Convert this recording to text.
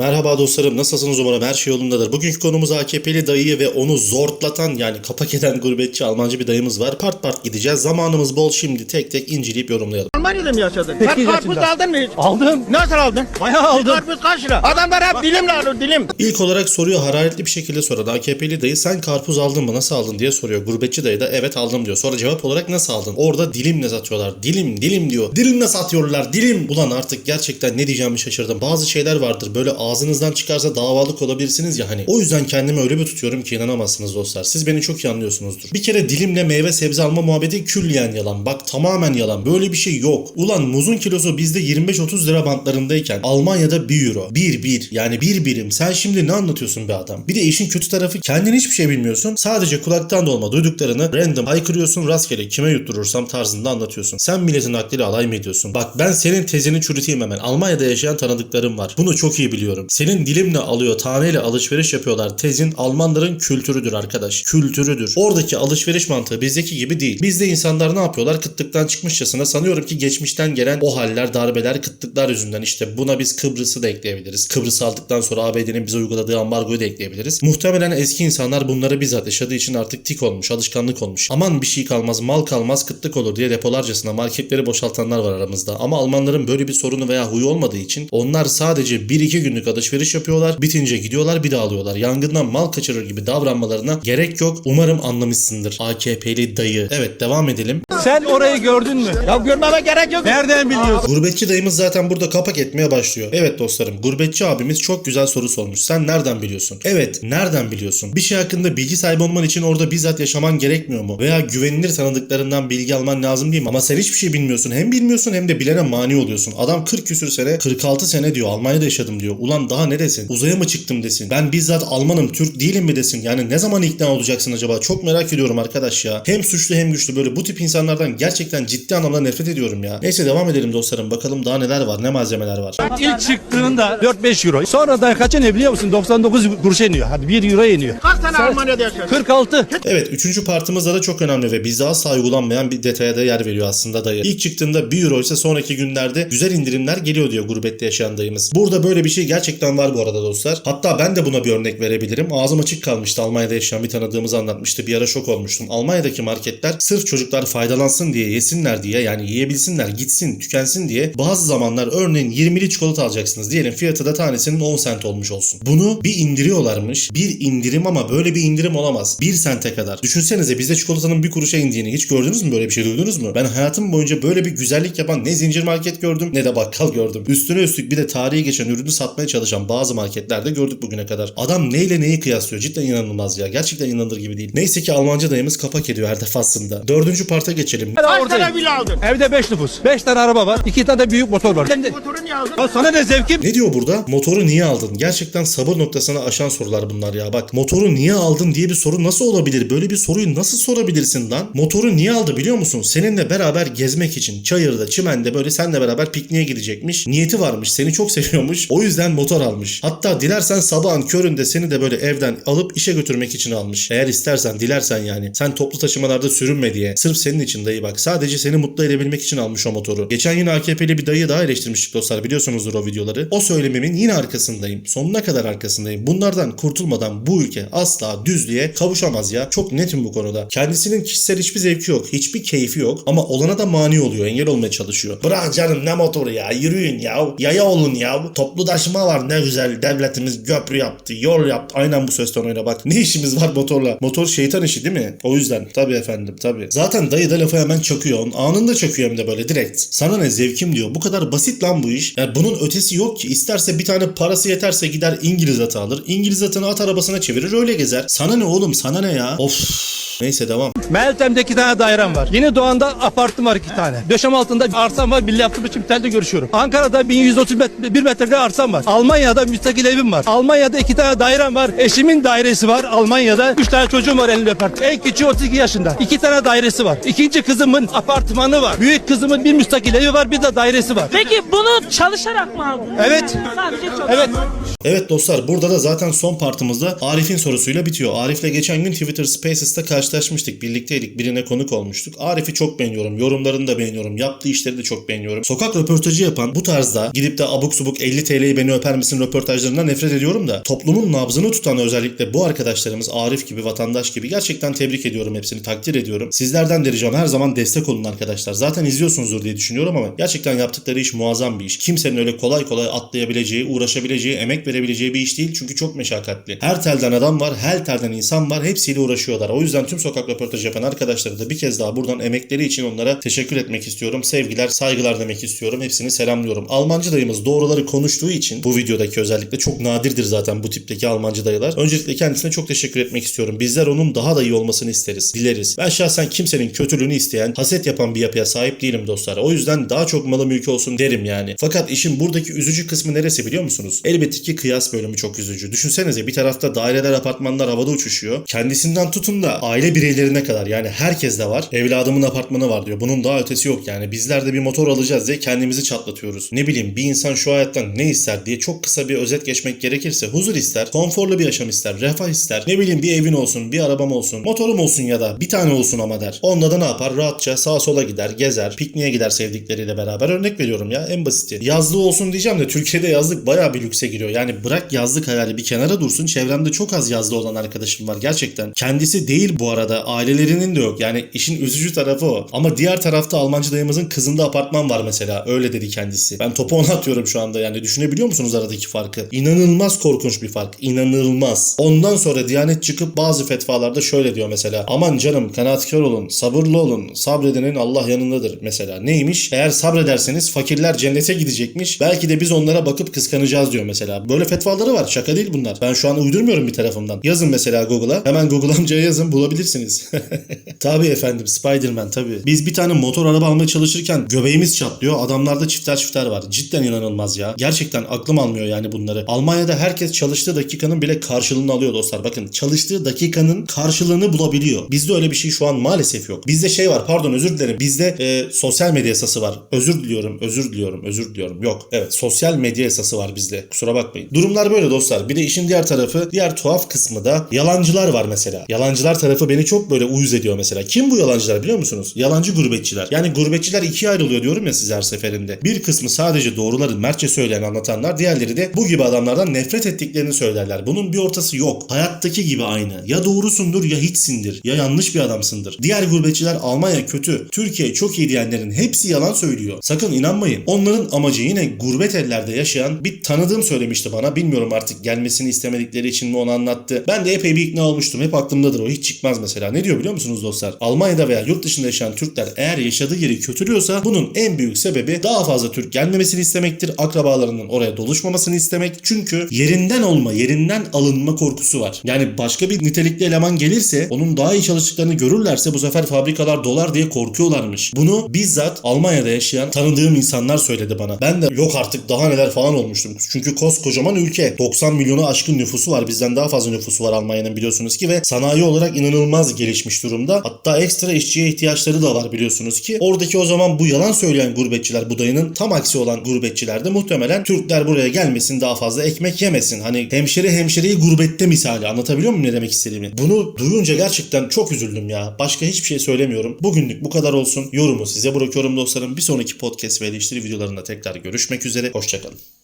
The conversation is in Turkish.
Merhaba dostlarım nasılsınız umarım her şey yolundadır. Bugünkü konumuz AKP'li dayıyı ve onu zortlatan yani kapak eden gurbetçi Almancı bir dayımız var. Part part gideceğiz. Zamanımız bol şimdi tek tek inceleyip yorumlayalım. Almanya'da mı yaşadın? Peki, Sen karpuz yaşında. aldın mı hiç? Aldım. Nasıl aldın? Bayağı aldım. Karpuz kaç lira? Adamlar hep dilimle alır dilim. İlk olarak soruyu hararetli bir şekilde soran AKP'li dayı sen karpuz aldın mı nasıl aldın diye soruyor. Gurbetçi dayı da evet aldım diyor. Sonra cevap olarak nasıl aldın? Orada dilimle satıyorlar. Dilim dilim diyor. Dilimle satıyorlar dilim. Ulan artık gerçekten ne diyeceğimi şaşırdım. Bazı şeyler vardır böyle ağzınızdan çıkarsa davalık olabilirsiniz ya hani. O yüzden kendimi öyle bir tutuyorum ki inanamazsınız dostlar. Siz beni çok iyi anlıyorsunuzdur. Bir kere dilimle meyve sebze alma muhabbeti külliyen yalan. Bak tamamen yalan. Böyle bir şey yok. Ulan muzun kilosu bizde 25-30 lira bantlarındayken Almanya'da 1 euro. 1 1 yani 1 birim. Sen şimdi ne anlatıyorsun be adam? Bir de işin kötü tarafı kendin hiçbir şey bilmiyorsun. Sadece kulaktan dolma duyduklarını random haykırıyorsun rastgele kime yutturursam tarzında anlatıyorsun. Sen milletin aklıyla alay mı ediyorsun? Bak ben senin tezini çürüteyim hemen. Almanya'da yaşayan tanıdıklarım var. Bunu çok iyi biliyorum. Senin dilimle alıyor taneyle alışveriş yapıyorlar. Tezin Almanların kültürüdür arkadaş. Kültürüdür. Oradaki alışveriş mantığı bizdeki gibi değil. Bizde insanlar ne yapıyorlar? Kıtlıktan çıkmışçasına sanıyorum ki geçmişten gelen o haller, darbeler, kıtlıklar yüzünden işte buna biz Kıbrıs'ı da ekleyebiliriz. Kıbrıs aldıktan sonra ABD'nin bize uyguladığı ambargoyu da ekleyebiliriz. Muhtemelen eski insanlar bunları bizzat yaşadığı için artık tik olmuş, alışkanlık olmuş. Aman bir şey kalmaz, mal kalmaz, kıtlık olur diye depolarcasına marketleri boşaltanlar var aramızda. Ama Almanların böyle bir sorunu veya huyu olmadığı için onlar sadece 1-2 günlük alışveriş yapıyorlar. Bitince gidiyorlar bir daha alıyorlar. Yangından mal kaçırır gibi davranmalarına gerek yok. Umarım anlamışsındır. AKP'li dayı. Evet devam edelim. Sen orayı gördün mü? Ya görmeme gerek yok. Nereden biliyorsun? Gurbetçi dayımız zaten burada kapak etmeye başlıyor. Evet dostlarım, gurbetçi abimiz çok güzel soru sormuş. Sen nereden biliyorsun? Evet, nereden biliyorsun? Bir şey hakkında bilgi sahibi olman için orada bizzat yaşaman gerekmiyor mu? Veya güvenilir tanıdıklarından bilgi alman lazım değil mi? Ama sen hiçbir şey bilmiyorsun. Hem bilmiyorsun hem de bilene mani oluyorsun. Adam 40 küsür sene, 46 sene diyor. Almanya'da yaşadım diyor. Ulan daha ne desin? Uzaya mı çıktım desin? Ben bizzat Almanım, Türk değilim mi desin? Yani ne zaman ikna olacaksın acaba? Çok merak ediyorum arkadaş ya. Hem suçlu hem güçlü böyle bu tip insanlardan gerçekten ciddi anlamda nefret ediyorum ya. Neyse devam edelim dostlarım. Bakalım daha neler var, ne malzemeler var. İlk çıktığında 4-5 euro. Sonradan kaça ne biliyor musun? 99 kuruşa iniyor. Hadi 1 euro iniyor. Kaç tane Almanya'da yaşıyorsun? 46. Evet üçüncü partımızda da çok önemli ve bizde asla uygulanmayan bir detaya da yer veriyor aslında dayı. İlk çıktığında 1 euro ise sonraki günlerde güzel indirimler geliyor diyor gurbette yaşayan dayımız. Burada böyle bir şey gerçekten var bu arada dostlar. Hatta ben de buna bir örnek verebilirim. Ağzım açık kalmıştı Almanya'da yaşayan bir tanıdığımız anlatmıştı. Bir ara şok olmuştum. Almanya'daki marketler sırf çocuklar faydalansın diye yesinler diye yani yiyebilsinler gitsin tükensin diye bazı zamanlar örneğin 20'li çikolata alacaksınız. Diyelim fiyatı da tanesinin 10 sent olmuş olsun. Bunu bir indiriyorlarmış. Bir indirim ama böyle bir indirim olamaz. 1 sente kadar. Düşünsenize bizde çikolatanın bir kuruşa indiğini hiç gördünüz mü böyle bir şey duydunuz mu? Ben hayatım boyunca böyle bir güzellik yapan ne zincir market gördüm ne de bakkal gördüm. Üstüne üstlük bir de tarihi geçen ürünü satmaya çalışan bazı marketlerde gördük bugüne kadar. Adam neyle neyi kıyaslıyor? Cidden inanılmaz ya. Gerçekten inanılır gibi değil. Neyse ki Almanca dayımız kapak ediyor her defasında. Dördüncü parta geçelim. Kaç tane villa aldın? Evde 5 nüfus. 5 tane araba var. 2 tane de büyük motor var. Sen de- Motoru niye aldın? Ya sana ne zevkim? Ne diyor burada? Motoru niye aldın? Gerçekten sabır noktasına aşan sorular bunlar ya. Bak motoru niye aldın diye bir soru nasıl olabilir? Böyle bir soruyu nasıl sorabilirsin lan? Motoru niye aldı biliyor musun? Seninle beraber gezmek için. Çayırda, çimende böyle seninle beraber pikniğe gidecekmiş. Niyeti varmış. Seni çok seviyormuş. O yüzden motor almış. Hatta dilersen sabahın köründe seni de böyle evden alıp işe götürmek için almış. Eğer istersen, dilersen yani. Sen toplu taşımalarda sürünme diye. Sırf senin için dayı bak. Sadece seni mutlu edebilmek için almış o motoru. Geçen yine AKP'li bir dayı daha eleştirmiştik dostlar. Biliyorsunuzdur o videoları. O söylemimin yine arkasındayım. Sonuna kadar arkasındayım. Bunlardan kurtulmadan bu ülke asla düzlüğe kavuşamaz ya. Çok netim bu konuda. Kendisinin kişisel hiçbir zevki yok. Hiçbir keyfi yok. Ama olana da mani oluyor. Engel olmaya çalışıyor. Bırak canım ne motoru ya. Yürüyün ya. Yaya olun ya. Toplu taşıma var ne güzel. Devletimiz köprü yaptı. Yol yaptı. Aynen bu söz tonuyla bak. Ne işimiz var motorla? Motor şeytan işi değil mi? O yüzden. Tabii efendim tabii. Zaten dayı da lafı hemen çakıyor. Anında çakıyor hem de böyle direkt. Sana ne zevkim diyor. Bu kadar basit lan bu iş. Yani bunun ötesi yok ki. İsterse bir tane parası yeterse gider İngiliz atı alır. İngiliz atını at arabasına çevirir öyle gezer. Sana ne oğlum sana ne ya? Of. Neyse devam. Meltem'de 2 tane dairem var. Yeni Doğan'da apartım var 2 tane. Döşem altında arsam var. Milli yaptığım için telde görüşüyorum. Ankara'da 1130 met- bir metrede arsam var. Almanya'da müstakil evim var. Almanya'da 2 tane dairem var. Eşimin dairesi var. Almanya'da 3 tane çocuğum var elinde öper. En küçüğü 32 yaşında. 2 tane dairesi var. İkinci kızımın apartmanı var. Büyük kızımın bir müstakil evi var. Bir de dairesi var. Peki bunu çalışarak mı aldın? Evet. Sadece çalışarak. Evet. Evet dostlar burada da zaten son partımızda Arif'in sorusuyla bitiyor. Arif'le geçen gün Twitter Spaces'ta karşılaştık. Karşılaşmıştık. Birlikteydik. Birine konuk olmuştuk. Arif'i çok beğeniyorum. Yorumlarını da beğeniyorum. Yaptığı işleri de çok beğeniyorum. Sokak röportajı yapan bu tarzda gidip de abuk subuk 50 TL'yi beni öper misin röportajlarından nefret ediyorum da toplumun nabzını tutan özellikle bu arkadaşlarımız Arif gibi vatandaş gibi gerçekten tebrik ediyorum hepsini takdir ediyorum. Sizlerden de ricam her zaman destek olun arkadaşlar. Zaten izliyorsunuzdur diye düşünüyorum ama gerçekten yaptıkları iş muazzam bir iş. Kimsenin öyle kolay kolay atlayabileceği, uğraşabileceği, emek verebileceği bir iş değil çünkü çok meşakkatli. Her telden adam var, her telden insan var. Hepsiyle uğraşıyorlar. O yüzden tüm sokak röportajı yapan arkadaşlara da bir kez daha buradan emekleri için onlara teşekkür etmek istiyorum. Sevgiler, saygılar demek istiyorum. Hepsini selamlıyorum. Almancı dayımız doğruları konuştuğu için bu videodaki özellikle çok nadirdir zaten bu tipteki Almancı dayılar. Öncelikle kendisine çok teşekkür etmek istiyorum. Bizler onun daha da iyi olmasını isteriz, dileriz. Ben şahsen kimsenin kötülüğünü isteyen, haset yapan bir yapıya sahip değilim dostlar. O yüzden daha çok malı mülkü olsun derim yani. Fakat işin buradaki üzücü kısmı neresi biliyor musunuz? Elbette ki kıyas bölümü çok üzücü. Düşünsenize bir tarafta daireler, apartmanlar havada uçuşuyor. Kendisinden tutun da aile bireylerine kadar yani herkes de var. Evladımın apartmanı var diyor. Bunun daha ötesi yok yani. Bizler de bir motor alacağız diye kendimizi çatlatıyoruz. Ne bileyim bir insan şu hayattan ne ister diye çok kısa bir özet geçmek gerekirse huzur ister, konforlu bir yaşam ister, refah ister. Ne bileyim bir evin olsun, bir arabam olsun, motorum olsun ya da bir tane olsun ama der. Onda da ne yapar? Rahatça sağa sola gider, gezer, pikniğe gider sevdikleriyle beraber. Örnek veriyorum ya en basiti. Yazlığı olsun diyeceğim de Türkiye'de yazlık bayağı bir lükse giriyor. Yani bırak yazlık hayali bir kenara dursun. Çevremde çok az yazlı olan arkadaşım var gerçekten. Kendisi değil bu arada. Ailelerinin de yok. Yani işin üzücü tarafı o. Ama diğer tarafta Almancı dayımızın kızında apartman var mesela. Öyle dedi kendisi. Ben topu ona atıyorum şu anda yani. Düşünebiliyor musunuz aradaki farkı? İnanılmaz korkunç bir fark. İnanılmaz. Ondan sonra Diyanet çıkıp bazı fetvalarda şöyle diyor mesela. Aman canım kanaatkar olun, sabırlı olun, sabredenin Allah yanındadır mesela. Neymiş? Eğer sabrederseniz fakirler cennete gidecekmiş. Belki de biz onlara bakıp kıskanacağız diyor mesela. Böyle fetvaları var. Şaka değil bunlar. Ben şu an uydurmuyorum bir tarafımdan. Yazın mesela Google'a. Hemen Google amcaya yazın bulabilirsiniz. tabii efendim Spider-Man tabii. Biz bir tane motor araba almaya çalışırken göbeğimiz çatlıyor. Adamlarda çifter çifter var. Cidden inanılmaz ya. Gerçekten aklım almıyor yani bunları. Almanya'da herkes çalıştığı dakikanın bile karşılığını alıyor dostlar. Bakın çalıştığı dakikanın karşılığını bulabiliyor. Bizde öyle bir şey şu an maalesef yok. Bizde şey var pardon özür dilerim. Bizde e, sosyal medya yasası var. Özür diliyorum, özür diliyorum, özür diliyorum. Yok. Evet sosyal medya yasası var bizde. Kusura bakmayın. Durumlar böyle dostlar. Bir de işin diğer tarafı, diğer tuhaf kısmı da yalancılar var mesela. Yalancılar tarafı beni çok böyle uyuz ediyor mesela. Kim bu yalancılar biliyor musunuz? Yalancı gurbetçiler. Yani gurbetçiler ikiye ayrılıyor diyorum ya size her seferinde. Bir kısmı sadece doğruları mertçe söyleyen anlatanlar, diğerleri de bu gibi adamlardan nefret ettiklerini söylerler. Bunun bir ortası yok. Hayattaki gibi aynı. Ya doğrusundur ya hiçsindir. Ya yanlış bir adamsındır. Diğer gurbetçiler Almanya kötü, Türkiye çok iyi diyenlerin hepsi yalan söylüyor. Sakın inanmayın. Onların amacı yine gurbet ellerde yaşayan bir tanıdığım söylemişti bana. Bilmiyorum artık gelmesini istemedikleri için mi onu anlattı. Ben de epey bir ikna olmuştum. Hep aklımdadır o. Hiç çıkmaz mesela. Ne diyor biliyor musunuz dostlar? Almanya'da veya yurt dışında yaşayan Türkler eğer yaşadığı yeri kötülüyorsa bunun en büyük sebebi daha fazla Türk gelmemesini istemektir. Akrabalarının oraya doluşmamasını istemek. Çünkü yerinden olma, yerinden alınma korkusu var. Yani başka bir nitelikli eleman gelirse onun daha iyi çalıştıklarını görürlerse bu sefer fabrikalar dolar diye korkuyorlarmış. Bunu bizzat Almanya'da yaşayan tanıdığım insanlar söyledi bana. Ben de yok artık daha neler falan olmuştum. Çünkü koskocaman ülke. 90 milyonu aşkın nüfusu var. Bizden daha fazla nüfusu var Almanya'nın biliyorsunuz ki ve sanayi olarak inanılmaz gelişmiş durumda. Hatta ekstra işçiye ihtiyaçları da var biliyorsunuz ki. Oradaki o zaman bu yalan söyleyen gurbetçiler bu dayının tam aksi olan gurbetçiler de muhtemelen Türkler buraya gelmesin daha fazla ekmek yemesin. Hani hemşire hemşireyi gurbette misali anlatabiliyor muyum ne demek istediğimi? Bunu duyunca gerçekten çok üzüldüm ya. Başka hiçbir şey söylemiyorum. Bugünlük bu kadar olsun. Yorumu size bırakıyorum dostlarım. Bir sonraki podcast ve eleştiri videolarında tekrar görüşmek üzere. Hoşçakalın.